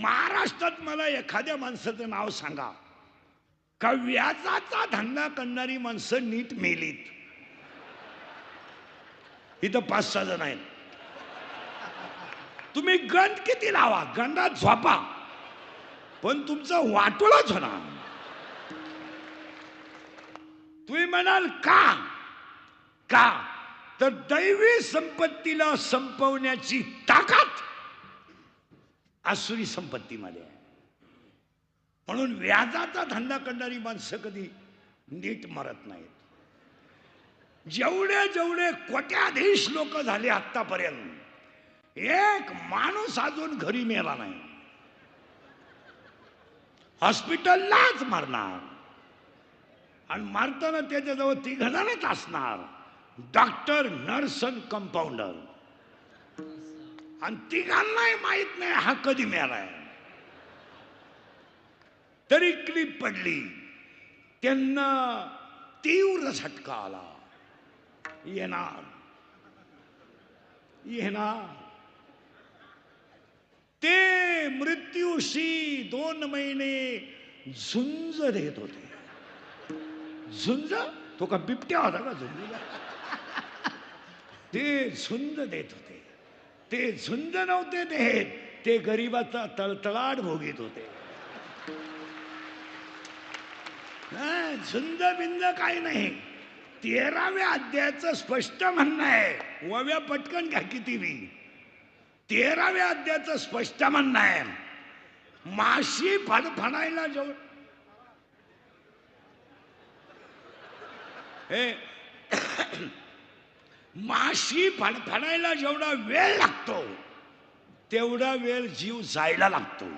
महाराष्ट्रात मला एखाद्या माणसाचं नाव सांगा. का व्याजाचा धंदा करणारी माणसं नीट मेलीत. इथं पाच सहा जण आहेत. तुम्ही गंध किती लावा गंधात झोपा. पण तुमचं वाटोळाच होणार. तुम्ही म्हणाल का? का? तर दैवी संपत्तीला संपवण्याची ताकद आसुरी संपत्तीमध्ये आहे. म्हणून व्याजाचा धंदा करणारी माणसं कधी नीट मरत नाहीत. जेवढे जेवढे कोट्याधीश लोक झाले आतापर्यंत एक माणूस अजून घरी मेला नाही. हॉस्पिटललाच मारणार. आणि मारताना त्याच्याजवळ तिघ जणच असणार. डॉक्टर नर्स आणि कंपाऊंडर. आणि तिघांनाही माहीत नाही हा कधी मिळालाय तरी क्लिप पडली. त्यांना तीव्र झटका आला. येणार. येणार. ते मृत्यूशी दोन महिने झुंज देत होते. झुंज? तो का बिबट्या होता का झुंजीला ते झुंज देत होते. ते झुंज नव्हते देत. ते गरीबाचा तळतळाट भोगीत होते. झुंज बिंज काही नाही. तेराव्या अध्यायाचं स्पष्ट म्हणणं आहे. वव्या पटकन घ्या किती बी तेराव्या अध्यायाचं स्पष्ट म्हणणं आहे. माशी फडफडायला जेव हे माशी फडफडायला जेवढा वेळ लागतो तेवढा वेळ जीव जायला लागतो.